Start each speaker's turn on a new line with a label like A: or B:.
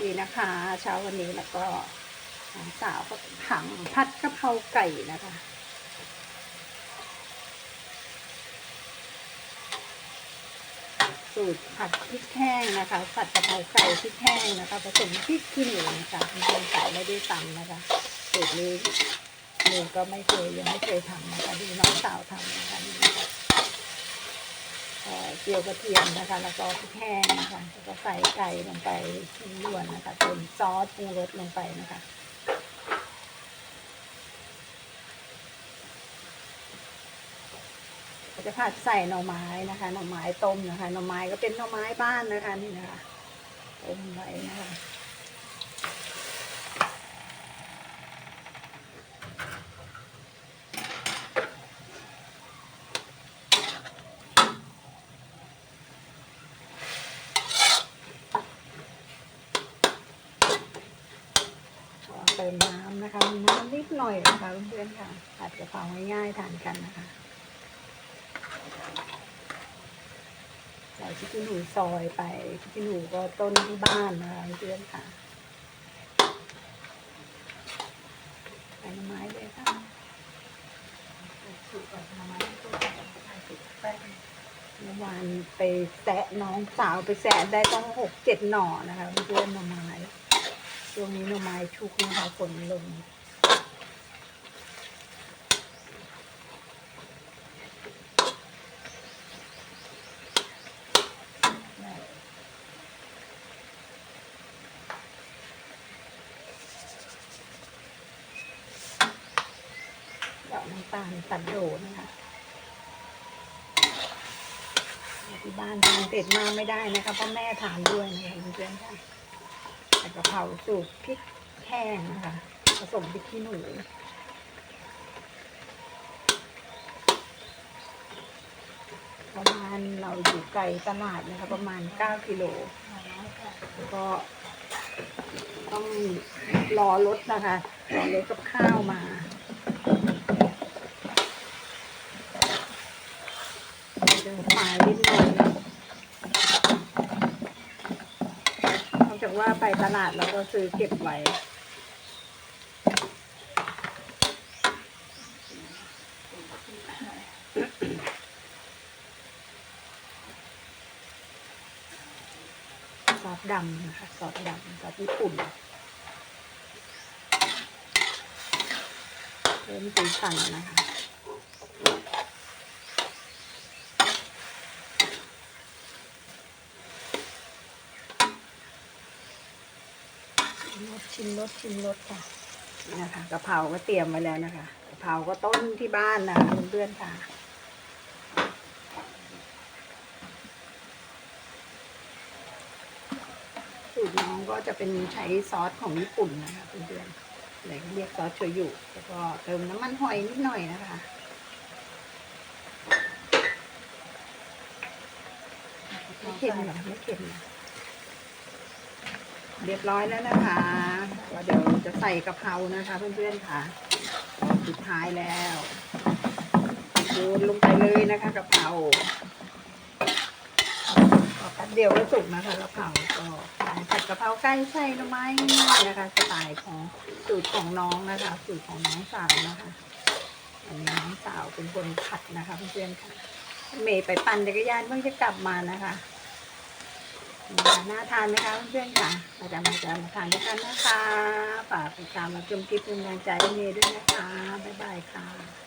A: ดีนะคะ เช้าวันนี้แล้วก็สาวก็ถังผัดกะเพราไก่นะคะสูตรผัดพริกแห้งนะคะผัดกะเพราไก่พริกแห้งนะคะผสมพริกขี้หนูนะคะเป็นคนใส่ไม่ได้ตำนะคะสูตรนี้หนูก็ไม่เคยยังไม่เคยทำนะคะดูน้องสาวทำนะคะนี่นะคะ เอ่อเจียวกระเทียมนะคะ แล้วก็พริกแห้งนะคะแล้วก็ใส่ไก่ลงไปที่วนนะคะเติมซอสปรุงรสลงไปนะคะจะผัดใส่หน่อไม้นะคะ หน่อไม้ต้มนะคะ หน่อไม้ก็เป็นหน่อไม้บ้านนะคะนี่นะคะต้มไว้นะคะ ติมน้ำนะคะ มีน้ำนิดหน่อยนะคะเพื่อนๆค่ะผัดกะเพราง่ายๆทานกันนะคะใส่พริกขี้หนูซอยไปพริกขี้หนูก็ต้นที่บ้านนะคะเพื่อนค่ะใส่ไม้เลยค่ะสูตรแบบหน่อไม้สูตรแบบใส่สูตรแป้งเมื่อวานไปแซะน้องสาวไปแซะได้ต้องหกเจ็ดหน่อนะคะเพื่อนๆหน่อไม้ ช่วงนี้หน่อไม้ชุกนะคะฝนลงน้ำตาลสันโดษนะคะที่บ้านทานเผ็ดมากไม่ได้นะคะเพราะแม่ทานด้วยนะคะเพื่อนๆค่ะ แต่กะเพราสูตรพริกแห้งนะคะ ผสมพริกขี้หนูประมาณเราอยู่ไกลตลาดนะคะ ประมาณ 9 กิโลแล้วก็ต้องรอรถนะคะรอรถกับข้าวมาเดินป่านิดหน่อยนอก จากว่าไปตลาดเราก็ซื้อเก็บไว้ซอสดำนะคะซอสดำซอสญี่ปุ่นเริ่มสีสันนะคะ รสชิมรสชิมรสค่ะนี่นะคะกะเพราก็เตรียมไว้แล้วนะคะกะเพราก็ต้นที่บ้านนะคะเพื่อนๆค่ะสูตรน้องก็จะเป็นใช้ซอสของญี่ปุ่นนะคะเพื่อนๆเลยเรียกซอสโชยุแล้วก็เติมน้ำมันหอยนิดหน่อยนะคะไม่เค็มเหรอไม่เค็มหรอ เรียบร้อยแล้วนะคะก็เดี๋ยวจะใส่กะเพรานะคะเพื่อนๆค่ะสุดท้ายแล้วโยนลงไปเลยนะคะกะเพราแป๊บเดียวก็สุกนะคะกะเพราก็ผัดกะเพราไก่ใส่หน่อไม้ง่ายนะคะสไตล์ของสูตรของน้องนะคะ สูตรของน้องสาวนะคะ อันนี้น้องสาวเป็นคนผัดนะคะเพื่อนๆค่ะเมย์ไปปั่นจักรยานเพิ่งจะกลับมานะคะ น่าทานไหมคะเพื่อนๆค่ะมาจะมาจะมาทานด้วยกันนะคะ ฝากติดตามมาชมคลิปเป็นกำลังใจให้เมย์ด้วยนะคะ บ๊ายบายค่ะ